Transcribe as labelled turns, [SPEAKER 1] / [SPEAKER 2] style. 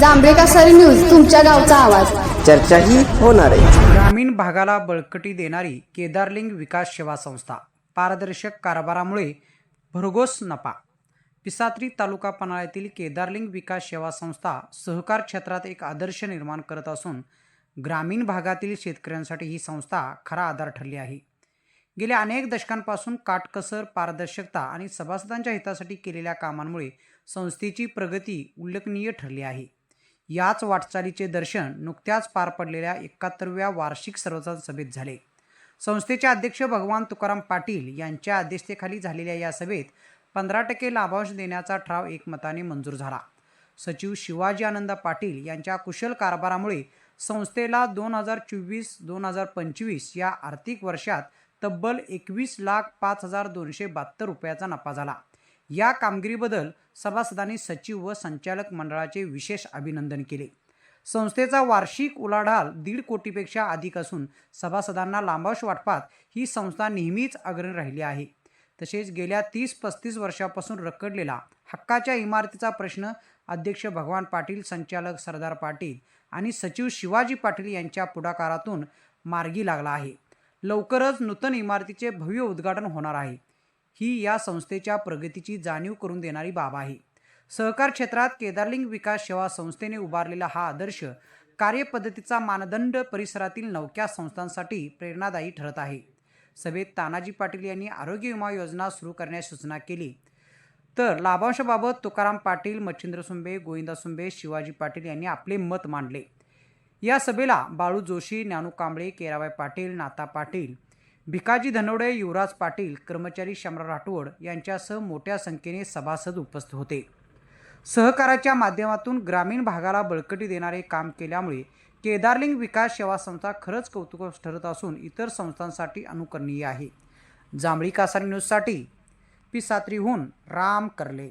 [SPEAKER 1] जांभळे कासारी news तुमच्या गावचा आवाज.
[SPEAKER 2] चर्चाही होणार आहे.
[SPEAKER 3] ग्रामीण भागाला बळकटी देणारी केदारलिंग विकास सेवा संस्था पारदर्शक कारभारामुळे भरघोस नफा. पिसात्री तालुका पन्हाळ्यातील केदारलिंग विकास सेवा संस्था सहकार क्षेत्रात एक आदर्श निर्माण करत असून ग्रामीण भागातील शेतकऱ्यांसाठी ही संस्था खरा आधार ठरली आहे. गेल्या अनेक दशकांपासून काटकसर पारदर्शकता आणि सभासदांच्या हितासाठी केलेल्या कामांमुळे संस्थेची प्रगती उल्लेखनीय ठरली आहे. याच वाटचालीचे दर्शन नुकत्याच पार पडलेल्या एकाहत्तरव्या वार्षिक सर्वसाधारण सभेत झाले. संस्थेचे अध्यक्ष भगवान तुकाराम पाटील यांच्या अध्यक्षतेखाली झालेल्या या सभेत पंधरा टक्के लाभांश देण्याचा ठराव एकमताने मंजूर झाला. सचिव शिवाजी आनंद पाटील यांच्या कुशल कारभारामुळे संस्थेला दोन हजार चोवीस दोन हजार पंचवीस या आर्थिक वर्षात तब्बल एकवीस लाख पाच हजार दोनशे बहात्तर रुपयाचा नफा झाला. या कामगिरीबद्दल सभासदांनी सचिव व संचालक मंडळाचे विशेष अभिनंदन केले. संस्थेचा वार्षिक उलाढाल दीड कोटीपेक्षा अधिक असून सभासदांना लांबाश वाटपात ही संस्था नेहमीच अग्रणी राहिली आहे. तसेच गेल्या तीस पस्तीस वर्षापासून रखडलेला हक्काच्या इमारतीचा प्रश्न अध्यक्ष भगवान पाटील संचालक सरदार पाटील आणि सचिव शिवाजी पाटील यांच्या पुढाकारातून मार्गी लागला आहे. लवकरच नूतन इमारतीचे भव्य उद्घाटन होणार आहे. ही या संस्थेच्या प्रगतीची जाणीव करून देणारी बाब आहे. सहकार क्षेत्रात केदारलिंग विकास सेवा संस्थेने उभारलेला हा आदर्श कार्यपद्धतीचा मानदंड परिसरातील नवक्या संस्थांसाठी प्रेरणादायी ठरत आहे. सभेत तानाजी पाटील यांनी आरोग्य विमा योजना सुरू करण्यास सूचना केली. तर लाभांशाबाबत तुकाराम पाटील मच्छिंद्र सुंबे गोविंदा सुंबे शिवाजी पाटील यांनी आपले मत मांडले. या सभेला बाळू जोशी ज्ञानू कांबळे केराबाई पाटील नाता पाटील भिकाजी धनवडे युवराज पाटील कर्मचारी शमरा राठोड यांच्यासह मोठ्या संख्येने सभासद उपस्थित होते. सहकाराच्या माध्यमातून ग्रामीण भागाला बळकटी देणारे काम केल्यामुळे केदारलिंग विकास सेवा संस्था खरंच कौतुक ठरत असून इतर संस्थांसाठी अनुकरणीय आहे. जांभळी कासारी न्यूजसाठी पी सात्रीहून राम करले.